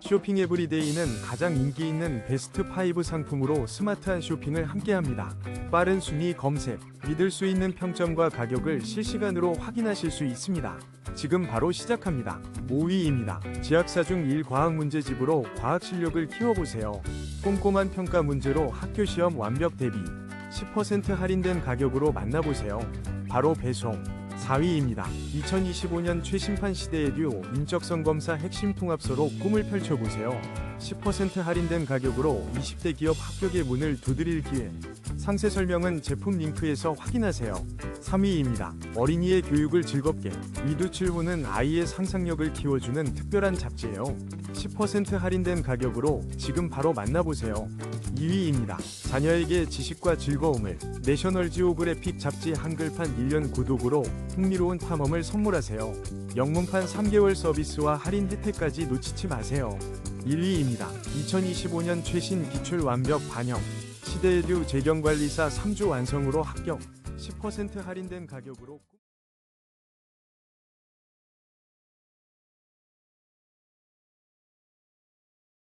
쇼핑 에브리데이는 가장 인기 있는 베스트 5 상품으로 스마트한 쇼핑을 함께합니다. 빠른 순위 검색, 믿을 수 있는 평점과 가격을 실시간으로 확인하실 수 있습니다. 지금 바로 시작합니다. 5위입니다. 지학사 중 1 과학 문제집으로 과학 실력을 키워보세요. 꼼꼼한 평가 문제로 학교 시험 완벽 대비 10% 할인된 가격으로 만나보세요. 바로 배송. 4위입니다. 2025년 최신판 시대의 듀오 인적성 검사 핵심 통합서로 꿈을 펼쳐보세요. 10% 할인된 가격으로 20대 기업 합격의 문을 두드릴 기회. 상세 설명은 제품 링크에서 확인하세요. 3위입니다. 어린이의 교육을 즐겁게 위두칠후는 아이의 상상력을 키워주는 특별한 잡지예요. 10% 할인된 가격으로 지금 바로 만나보세요. 2위입니다. 자녀에게 지식과 즐거움을 내셔널 지오그래픽 잡지 한글판 1년 구독으로 흥미로운 탐험을 선물하세요. 영문판 3개월 서비스와 할인 혜택까지 놓치지 마세요. 1위입니다. 2025년 최신 기출 완벽 반영 시대에듀 재경관리사 3주 완성으로 합격 10% 할인된 가격으로